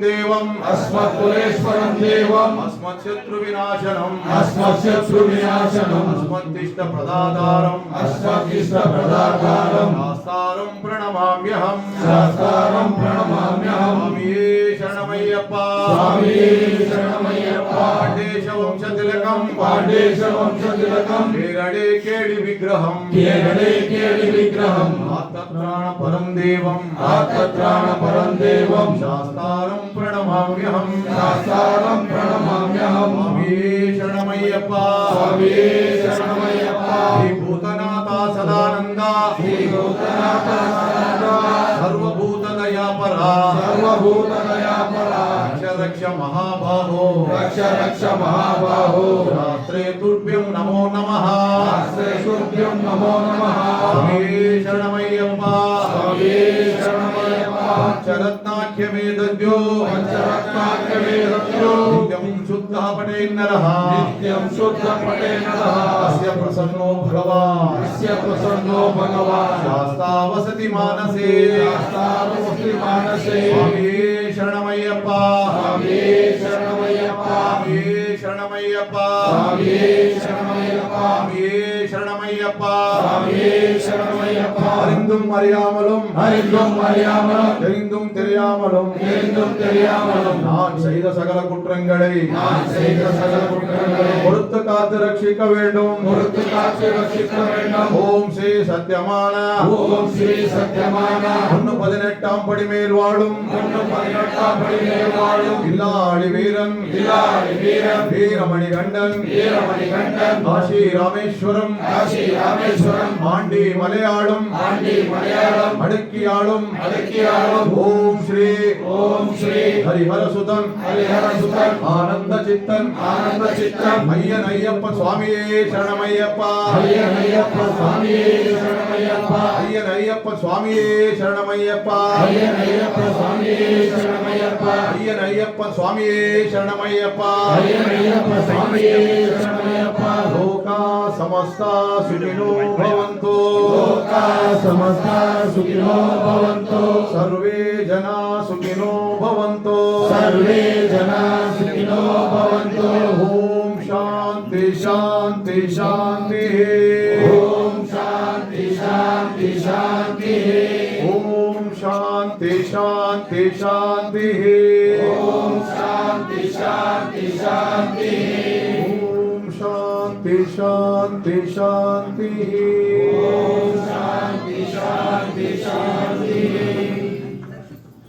దేవం అస్మత్కులేశ్వరం దేవం. అస్మత్శత్రు వినాశనం అస్మత్శత్రు వినాశనం అస్మత్తిష్ట ప్రదాతారం అస్మద్దిష్ట ప్రదాకారం శాస్తారం ప్రణమామ్యహం. శాస్త్రారం ప్రణమామ్యహం. స్వామియే శరణమయ్యప్ప. స్వామి శరణమయ్యప్ప. పాండేశ వంశ తిలకం పాండేశ వంశ తిలకం కేరడే కేడి విగ్రహం. కేరళే కేళి విగ్రహం. ఆత్మత్రాణ పరం దేవం. ఆత్మత్రాణ పరం దేవం. శాస్తారం ప్రణమామ్యహం శాస్త్రారం ప్రణమామ్యహం శరణమయ్యప్ప శరణమయ్యప్ప శ్రీ భూతనాథ సదానంద. భూతనాథ సనాతన సర్వభూత దయాపరా సర్వభూతదయాపరా. రక్ష మహాబాహో. రక్ష రక్ష మహాబాహో. శాస్త్రే తుభ్యం నమో నమః. శ్రీశుభ్యం నమో నమః. స్వామి శరణమయ్యప్ప पंचरत्नाख्यमेतद्यो पंचरत्नाख्यमेतद्यो नित्यं शुद्धः पठेन्नरः नित्यं शुद्धः पठेन्नरः अस्य प्रसन्नो भगवान्। अस्य प्रसन्नो भगवान्। शास्तावसति मानसे। शास्तावसति मानसे। स्वामी शरणमय्यप्पा। स्वामी சரணமையப்பா. சாமியே சரணமையப்பா. சாமியே சரணமையப்பா. சாமியே சரணமையப்பா. அறிந்தும் அறியாமலும் அறிந்தும் அறியாமலும் தெரியாமலும் தெரிந்தும் தெரியாமலும் நான் செய்த சகல குற்றங்களை நான் செய்த சகல குற்றங்களை பொறுத்து காத்து ரட்சிக்க வேண்டும். பொறுத்து காத்து ரட்சிக்க வேண்டும். ஓம் ஸ்ரீ சத்தியமான ஓம் ஸ்ரீ சத்யமான. ஒன்னு பதினெட்டாம் படி மேல் வாழும். ஒன்று பதினெட்டாம் படியிலே வாழும். இல்லாளி வீரன். இலாடி வீரன். வீரமணி கண்டன். வீரமணி கண்டன். காஷி ராமேஸ்வரம். காசி ராமேஸ்வரம். ஆண்டி மலையாளும். ஆண்டி மலையாளம். அடக்கியாளும். அடக்கியாளும். ஓம் श्री ओम श्री। हरिहर सुतन। हरिहर सुतन। आनंद चित्तन। आनंद चित्तन। अय्यन अय्यप्प स्वामी शरणमय्यप्पा। अय्यन अय्यप्प स्वामी शरणमय्यप्पा। अय्यन अय्यप्प स्वामी शरणमय्यप्पा। अय्यन अय्यप्प स्वामी शरणमय्यप्पा। अय्यन अय्यप्प स्वामी शरणमय्यप्पा। अय्यन अय्यप्प स्वामी शरणमय्यप्पा। लोका समस्ता सुखिनो भवन्तु। लोका समस्ता सुखिनो भवन्तु। जना सुखिनो भवन्तो सर्वे जना सुखिनो भवन्तु ॐ शान्ति शान्ति शान्तिः ॐ शान्ति शान्ति शान्तिः ॐ शान्ति शान्ति शान्तिः ॐ शान्ति शान्ति शान्तिः ॐ शान्ति शान्ति शान्तिः ॐ शान्ति शान्ति शान्तिः